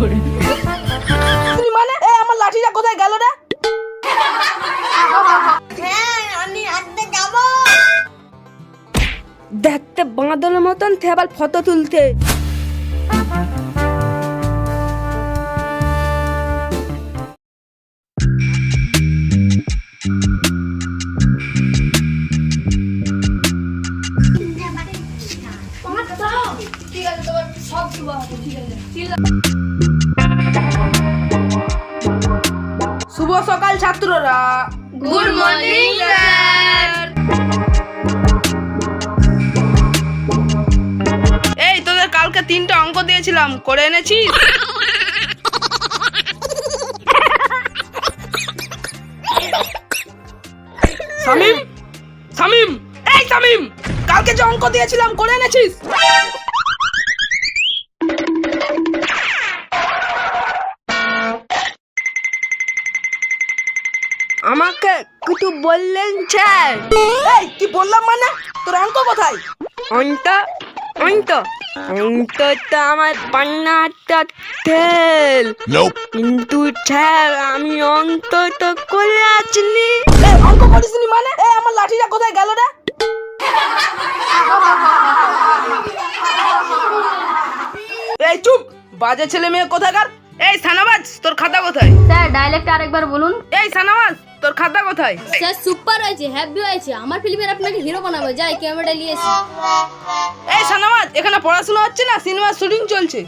তুমি মানে? এ আমার লাঠিটা কোথায় গেল রে? হ্যাঁ আমি আনতে যাব। দেখতে বাঁদলের মতন থেবাল ফটো তুলতে। শুভ সকাল ছাত্ররা। গুড মর্নিং স্যার এই তোদের কালকে তিনটা অঙ্ক দিয়েছিলাম করে এনেছিস? সামিম সামিম এই সামিম কালকে যে অঙ্ক দিয়েছিলাম করে এনেছিস? আমাকে কিছু বললেন স্যার। এই কি বললাম মানে? তোর অঙ্ক কোথায়? অন্ত অন্ত। অন্ত তো আমার পান্নাটা তেল। কিন্তু স্যার আমি অন্ত তো করে আসনি। অঙ্ক করিসনি মানে? এই আমার লাঠিটা কোথায় গেল রে? এই চুপ! বাজে ছেলে মেয়ে কোথাকার? এই সানাবাজ তোর খাতা কোথায়? স্যার ডাইলেক্ট আরেকবার বলুন। এই সানাবাজ তোর খাতা কোথায় স্যার সুপার হয়েছে হ্যাপি হয়েছে। আমার ফিল্মের আপনাকে হিরো বানাবো। যাই ক্যামেরা নিয়ে এসে। এই সানাবাজ এখানে পড়াশোনা হচ্ছে না? সিনেমার শুটিং চলছে।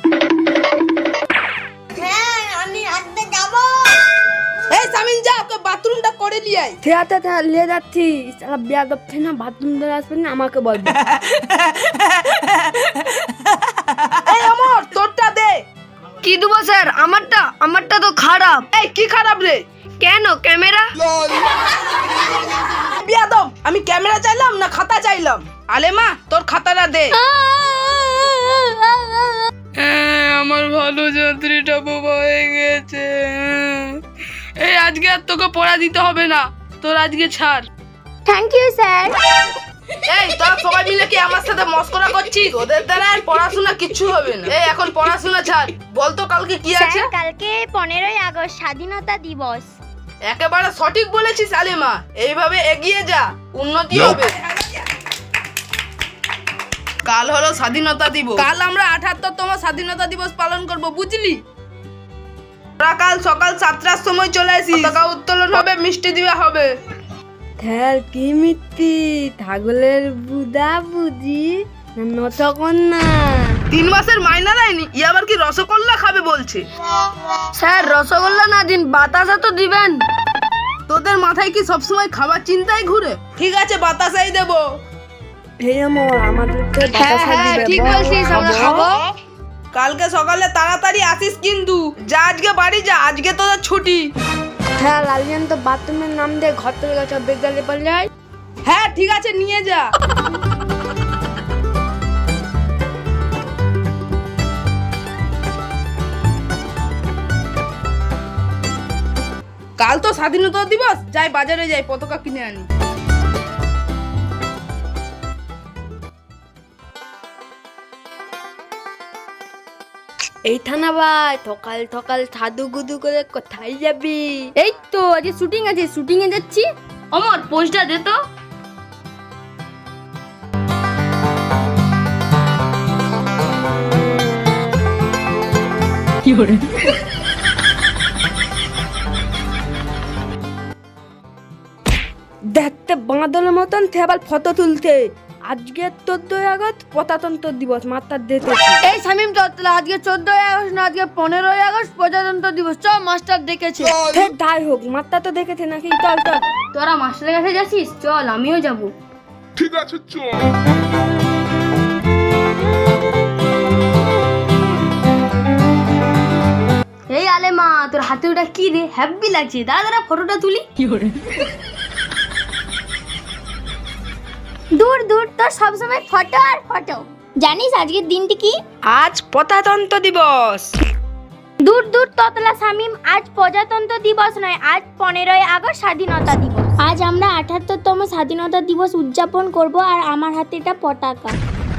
হ্যাঁ আমি এই সামিন যা ওকে বাথরুমটা করে নিয়ে আয়। যাচ্ছি সারা না বাথরুম ধরে আসবেন না আমাকে বলবে। কি দেবো স্যার? আমারটা আমারটা তো খারাপ। এই কি খারাপ রে? কেন? ক্যামেরা? বিয়াদব আমি ক্যামেরা চাইলাম না খাতা চাইলাম? আলেমা তোর খাতাটা দে। হ্যাঁ, আমার ভালো যন্ত্রীটা বোবা হয়ে গেছে। এই আজকে আর তোকে পড়া দিতে হবে না। তোর আজকে ছাড়। থ্যাংক ইউ স্যার এই তোরা সবাই মিলে কি আমার সাথে মস্করা করছিস? ওদের দ্বারা আর পড়াশোনা কিচ্ছু হবে না। এই এখন পড়াশোনা ছাড়। বলতো কালকে কি আছে? কালকে পনেরোই আগস্ট স্বাধীনতা দিবস। একেবারে সঠিক বলেছিস আলেমা এইভাবে এগিয়ে যা উন্নতি হবে। কাল হলো স্বাধীনতা দিবস। কাল আমরা আঠাত্তরতম স্বাধীনতা দিবস পালন করব বুঝলি? কাল সকাল সাতটার সময় চলে আসি পতাকা উত্তোলন হবে মিষ্টি দেওয়া হবে। থ্যাল কি মিত্তি ছাগলের বুদা বুঝি নতকন না তিন মাসের মাইনা দেয়নি ই আবার কি রসগোল্লা খাবে বলছে? স্যার রসগোল্লা না দিন বাতাসা তো দিবেন। তোদের মাথায় কি সবসময় খাবার চিন্তায় ঘুরে? ঠিক আছে বাতাসাই দেবো। এই আমার আমাদেরকে হ্যাঁ, বাতাসা দিবে কালকে সকালে তাড়াতাড়ি আসিস কিন্তু। যা আজকে বাড়ি যা আজকে তোদের ছুটি। হ্যাঁ লালিয়ান তো বাথরুমের নাম দিয়ে ঘর তুলে গেছে বিদ্যালয়ে যায়। হ্যাঁ ঠিক আছে, নিয়ে যা। কাল তো স্বাধীনতা দিবস, যাই বাজারে যাই, পতাকা কিনে আনি। এই থানা ভাই সকাল সকাল সাধু গুদু করে কোথায় যাবি? এই তো আজকে শুটিং আছে শুটিং এ যাচ্ছি। অমর পোস্টটা দে তো। দেখতে বাঁদলের মতন থেবাল ফটো তুলতে। আজকে চোদ্দই আগস্ট প্রজাতন্ত্র দিবস মাত্রা দিতে এই শামিম চত্বলা আজকে চোদ্দই আগস্ট না আজকে পনেরোই আগস্ট প্রজাতন্ত্র দিবস। চ মাস্টার ফের যাই হোক মাত্রা তো দেখেছে নাকি? চল চল। তোরা মাস্টারের কাছে যাচ্ছিস? চল আমিও যাব। ঠিক আছে চল। এই আলেমা তোর হাতে ওটা কি রে? হ্যাপি লাগছে। দাদা দাদা ফটোটা তুলি। দূর দূর তোর সবসময় ফটো আর ফটো জানিস আজকের দিনটি কি? আজ প্রজাতন্ত্র দিবস। দূর দূর ততলা শামীম আজ প্রজাতন্ত্র দিবস নয় আজ পনেরোই আগস্ট স্বাধীনতা দিবস। আজ আমরা আঠাত্তরতম স্বাধীনতা দিবস উদযাপন করব আর আমার হাতে এটা পতাকা।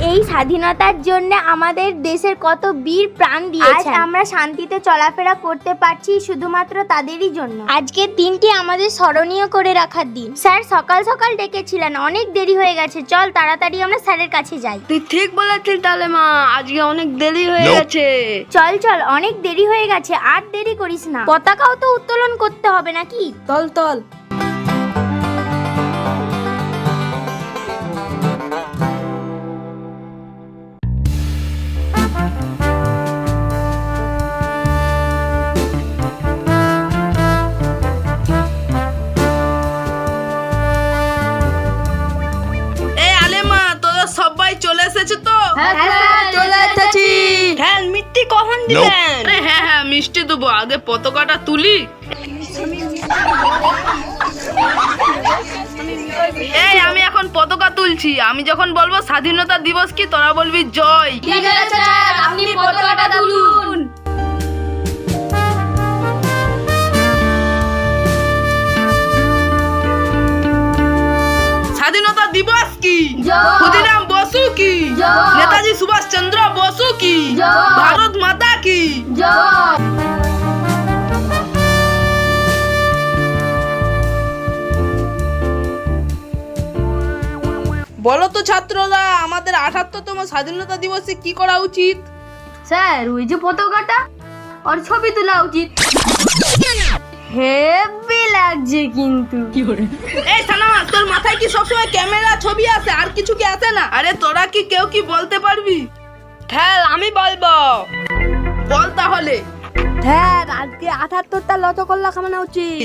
এই স্বাধীনতার জন্য আমাদের দেশের কত বীর প্রাণ দিয়েছে আজ আমরা শান্তিতে চলাফেরা করতে পারছি শুধুমাত্র তাদেরই জন্য। আজকের দিনটি আমাদের স্মরণীয় করে রাখার দিন। স্যার সকাল সকাল ডেকেছিলেন। অনেক দেরি হয়ে গেছে। চল তাড়াতাড়ি আমরা স্যারের কাছে যাই। তুই ঠিক বলেছিস তাহলে মা আজকে অনেক দেরি হয়ে গেছে। চল চল অনেক দেরি হয়ে গেছে। আর দেরি করিস না। পতাকাও তো উত্তোলন করতে হবে নাকি? তল তল। চলে এসেছি। হ্যাঁ মিট্টি কখন দিবেন হ্যাঁ হ্যাঁ মিষ্টি দেবো আগে পতাকাটা তুলি। এই আমি এখন পতাকা তুলছি। আমি যখন বলব স্বাধীনতা দিবস কি তোরা বলবি জয়। আপনি পতাকাটা তুলুন। স্বাধীনতা দিবস কি? কি নেতাজি সুভাষ চন্দ্র বসু কি? ভারত মাতা কি? বলো তো ছাত্ররা আমাদের আঠাত্তরতম স্বাধীনতা দিবসে কি করা উচিত? স্যার ওই যে পতাকাটা ওর ছবি তোলা উচিত। হেভি লাগছে কিন্তু। এই সানামা তোর মাথায় কি সবসময় ক্যামেরা ছবি আছে? আর কিছু কি আছে না? আরে তোরা কি কেউ কি বলতে পারবি? খেল আমি বলব। বল তাহলে। হ্যাঁ আজকে আঠাত্তরটা লত করলা খামানো উচিত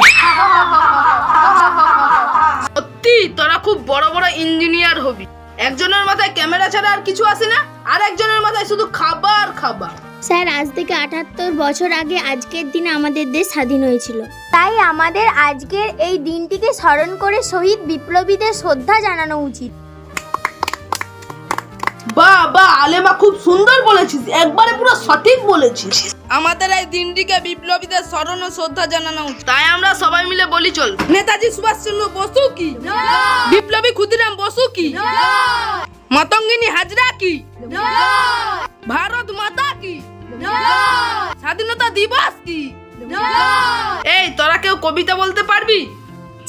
সত্যি তোরা খুব বড় বড় ইঞ্জিনিয়ার হবি। একজনের মাথায় ক্যামেরা ছাড়া আর কিছু আসে না? আর একজনের মাথায় শুধু খাবার খাবার। স্যার আজ থেকে আটাত্তর বছর আগে আজকের দিনে আমাদের দেশ স্বাধীন হয়েছিল। তাই আমাদের আজকের এই দিনটিকে স্মরণ করে শহীদ বিপ্লবীদের শ্রদ্ধা জানানো উচিত। বাহ বাহ আলেমা খুব সুন্দর বলেছিস। একবারে পুরো সঠিক বলেছিস। আমাদের এই দিনটিকে বিপ্লবীদের স্মরণ ও শ্রদ্ধা জানানো উচিত। তাই আমরা সবাই মিলে বলি চল। নেতাজি সুভাষচন্দ্র বসু কি? বিপ্লবী ক্ষুদিরাম বসু কি? মাতঙ্গিনী হাজরা কি? ভারত মাতা কি? স্বাধীনতা দিবস কি? এই তোরা কেউ কবিতা বলতে পারবি?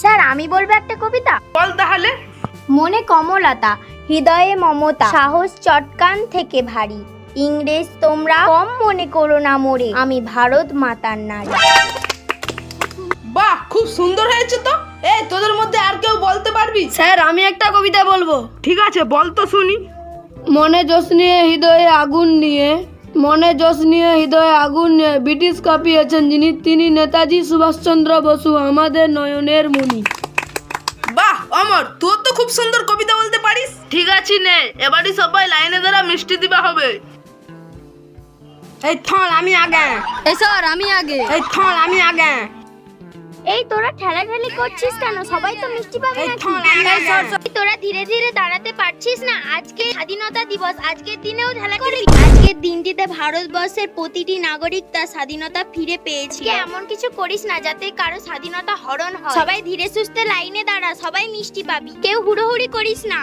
স্যার আমি বলব একটা কবিতা। বল তাহলে। মনে কমলতা হৃদয়ে মমতা সাহস চটকান থেকে ভারী। ইংরেজ তোমরা কম মনে করো না মোরে আমি ভারত মাতার নারী। বাহ খুব সুন্দর হয়েছে তো। এই তোদের কেউ বলতে পারবি? স্যার আমি একটা কবিতা বলব। ঠিক আছে বল তো শুনি। মনে জোশ নিয়ে হৃদয়ে আগুন নিয়ে মনে জোশ নিয়ে হৃদয়ে আগুন নিয়ে ব্রিটিশ কাঁপিয়েছেন যিনি তিনি নেতাজি সুভাষচন্দ্র বসু আমাদের নয়নের মণি বাহ অমর তোর তো খুব সুন্দর কবিতা বলতে পারিস। ঠিক আছে নে এবারই সবাই লাইনে দ্বারা মিষ্টি দিবা হবে। এই থল আমি আগে। এই স্যার আমি আগে। এই থল আমি আগে। এই তোরা ঠেলাঠেলি করছিস কেন? সবাই তো মিষ্টি পাবে নাকি? তোরা ধীরে ধীরে দাঁড়াতে পারছিস না? আজকে স্বাধীনতা দিবস আজকের দিনেও ঠেলা করবি? আজকের দিনটিতে ভারতবর্ষের প্রতিটি নাগরিক তার স্বাধীনতা ফিরে পেয়েছে। এমন কিছু করিস না যাতে কারও স্বাধীনতা হরণ হয়। সবাই ধীরে সুস্থে লাইনে দাঁড়া সবাই মিষ্টি পাবি। কেউ হুড়োহুড়ি করিস না।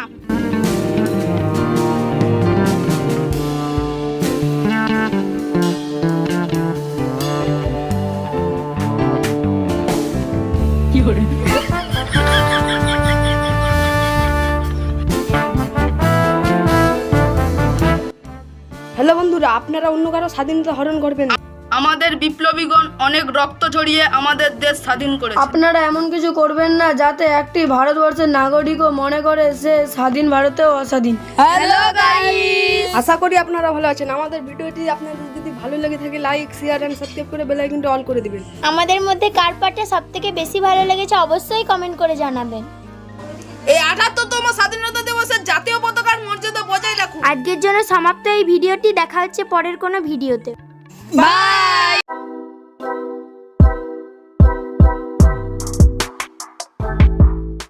আপনারা অন্য কারও স্বাধীনতা হরণ করবেন না। আমাদের বিপ্লবীগণ অনেক রক্ত ঝরিয়ে আমাদের দেশ স্বাধীন করে আপনারা এমন কিছু করবেন না যাতে একটি ভারতবর্ষের নাগরিকও মনে করে সে স্বাধীন ভারতেও অস্বাধীন। হ্যালো আশা করি আপনারা ভালো আছেন। আমাদের ভিডিওটি আপনাদের যদি ভালো লেগে থাকে লাইক শেয়ার এন্ড সাবস্ক্রাইব করে বেল আইকনটা অল করে দিবেন। আমাদের মধ্যে কার পার্টটা সব থেকে বেশি ভালো লেগেছে অবশ্যই কমেন্ট করে জানাবেন। এই আঠাত্তরতম স্বাধীনতা দিবসের জাতীয় পতাকার মর্যাদা বজায় রাখুন। আজকের জন্য সমাপ্ত এই ভিডিওটি। দেখা হচ্ছে পরের কোনো ভিডিওতে। বাই